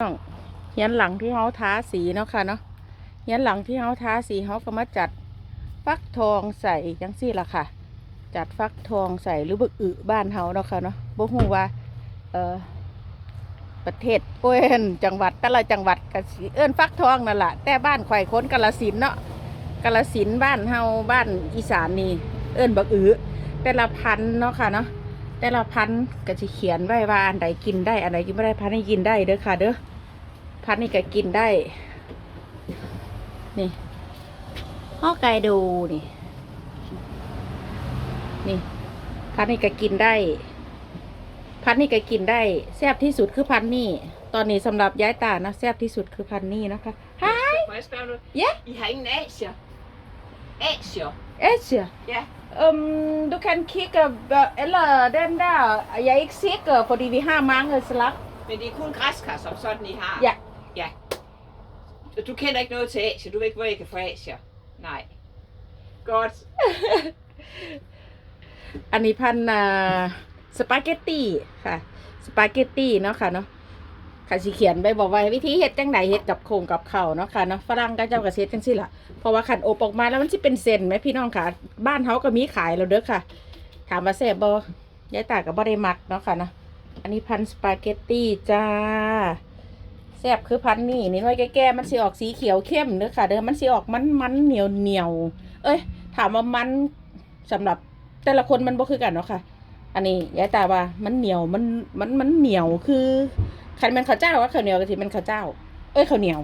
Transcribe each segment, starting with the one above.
น้องเฮียนหลังที่เขาท้าสีเนาะค่ะเนาะเฮียนหลังที่เขาท้าสีเขาก็มาจัดฟักทองใส่จังซี่ละค่ะ จัดฟักทองใส่หรือบึกอึบ้านเฮาเนาะค่ะเนาะบ่ฮู้ว่าเออประเทศโอ้ยอั่นจังหวัดแต่ละจังหวัดก็สิเอิ้นฟักทองนั่นแหละแต่บ้านไข่อยคนกาฬสินเนาะกาฬสินบ้านเฮาบ้านอีสานนี่ เอิ้นบักอึแต่ละพันเนาะค่ะเนาะ แต่ละพันธุ์ก็จะเขียนไว้ว่าอันใดกินได้ อันใดกินไม่ได้พันธุ์นี้กินได้เด้อค่ะ เด้อพันธุ์นี่ก็กินได้ นี่ห่อไก่ดูนี่ นี่พันธุ์นี่ก็กินได้ พันธุ์นี่ก็กินได้แซ่บที่สุดคือพันธุ์นี่ตอนนี้สำหรับย้ายตานะแซ่บที่สุดคือพันธุ์นี่นะคะฮะ Må jeg spørge noget? Ja. I har ingen asier? Asier? เอ๊ะเชีย Ja. Um, du kan kigge, hva- eller den der, jeg er ikke sikker, fordi vi har mange slag. Men det er kun græskar som sådan, I har? Ja. Ja. Så du kender ikke noget til asier? Du ved ikke, hvor jeg kan få asier? Nej. Godt. อันนี้พันธุ์อ่าสปาเกตตี้ค่ะ สปาเกตตี้เนาะค่ะเนาะ ค่ะสิเขียนไปบอกว่าวิธีเฮ็ดจังไดเฮ็ดกับโครงกับเข่าเนาะค่ะเนาะฝรั่งก็เจ้าก็สิเฮ็ดจังซี่ล่ะเพราะว่าขันโอบออกมาแล้วมันสิเป็นเส้นไหมพี่น้องค่ะ บ้านเฮาก็มีขายแล้วเด้อค่ะ ถามว่าแซ่บบ่ยายตาก็บ่ได้มักเนาะค่ะเนาะอันนี้พันสปาเกตตี้จ้าแซ่บคือพันนี่นี่น้อยแก่ๆมันสิออกสีเขียวเข้มเด้อค่ะ เด้อมันสิออกมันมันเหนียวเหนียวเอ้ย ถามว่ามันสำหรับแต่ละคนมันบ่คือกันเนาะค่ะ อันนี้ยายตาว่ามันเหนียวมันมันมันเหนียวคือ คันมันข้าวเจ้าว่าข้าวเหนียวก็สิมันข้าวเจ้า เอ้ยข้าวเหนียว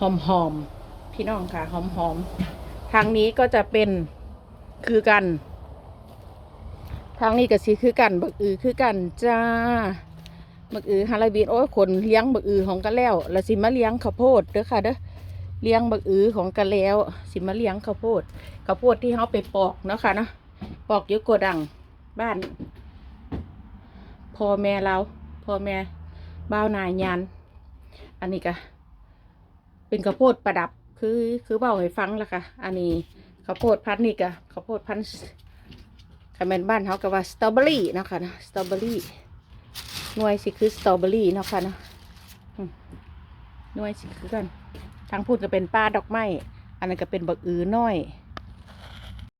หอมหอมพี่น้องค่ะหอมหอมทางนี้ก็จะเป็นคือกัน ทางนี้ก็สิคือกันบักอือคือกันจ้าบักอือฮาลาบีนโอ้ยคนเลี้ยงบักอือของกันแล้วแล้วสิมาเลี้ยงข้าวโพดเด้อค่ะเด้อเลี้ยงบักอือของกันแล้ว สิมาเลี้ยงข้าวโพดข้าวโพดที่เขาไปปอกเนาะค่ะเนาะปอกอยุโกดังบ้านพ่อแม่เรา พ่อแม่บ้าวนายยานอันนี้ก็เป็นข้าวโพดประดับคือคือเบาให้ฟังละค่ะ อันนี้ข้าวโพดพันธุ์นี่ก็ข้าวโพดพันธุ์คำเป็นบ้านเขาก็ว่าสตรอเบอรี่นะคะนะสตรอเบอรี่หน่วยสิคือสตรอเบอรี่นะคะนะอืมหน่วยสิคือกันทางพูดก็เป็นป้าดอกไม้อันนั้นก็เป็นบักอือน้อย